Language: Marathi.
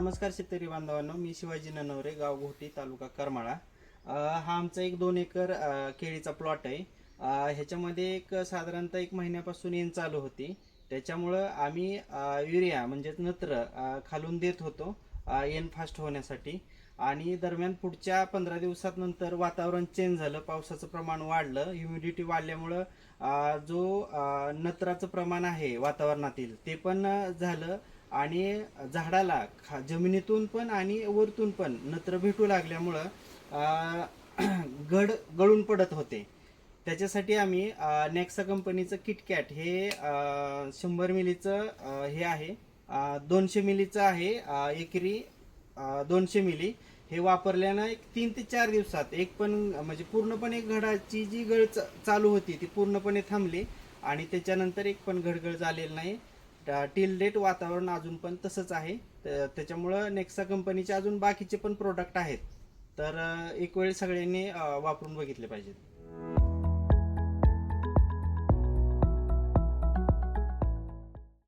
नमस्कार शेतकरी बांधवांनो मी शिवाजी ननवरे गाव घोटी तालुका करमाळा. हा आमचा एक दोन एकर केळीचा प्लॉट आहे. ह्याच्यामध्ये एक साधारणतः एक महिन्यापासून येण चालू होती. त्याच्यामुळं आम्ही युरिया म्हणजेच नत्र खालून देत होतो येन फास्ट होण्यासाठी. आणि दरम्यान पुढच्या पंधरा दिवसात नंतर वातावरण चेंज झालं पावसाचं प्रमाण वाढलं ह्युमिडिटी वाढल्यामुळं जो नत्राचं प्रमाण आहे वातावरणातील ते पण झालं. आणि झाडाला खा जमिनीतून पण आणि वरतून पण नत्र भेटू लागल्यामुळं गड गळून पडत होते. त्याच्यासाठी आम्ही नेक्सा कंपनीचं किटकॅट हे शंभर मिलीचं हे आहे. दोनशे मिलीचं आहे एकरी दोनशे मिली. हे वापरल्यानं एक तीन ते चार दिवसात एक पण म्हणजे पूर्णपणे घडाची जी गळ च- चालू होती ती पूर्णपणे थांबली. आणि त्याच्यानंतर एक पण गडगड झालेली नाही. टिल डेट वातावरण अजून पण तसंच आहे. त्याच्यामुळं नेक्सा कंपनीचे अजून बाकीचे पण प्रोडक्ट आहेत. तर एक वेळ सगळ्यांनी वापरून बघितले पाहिजेत.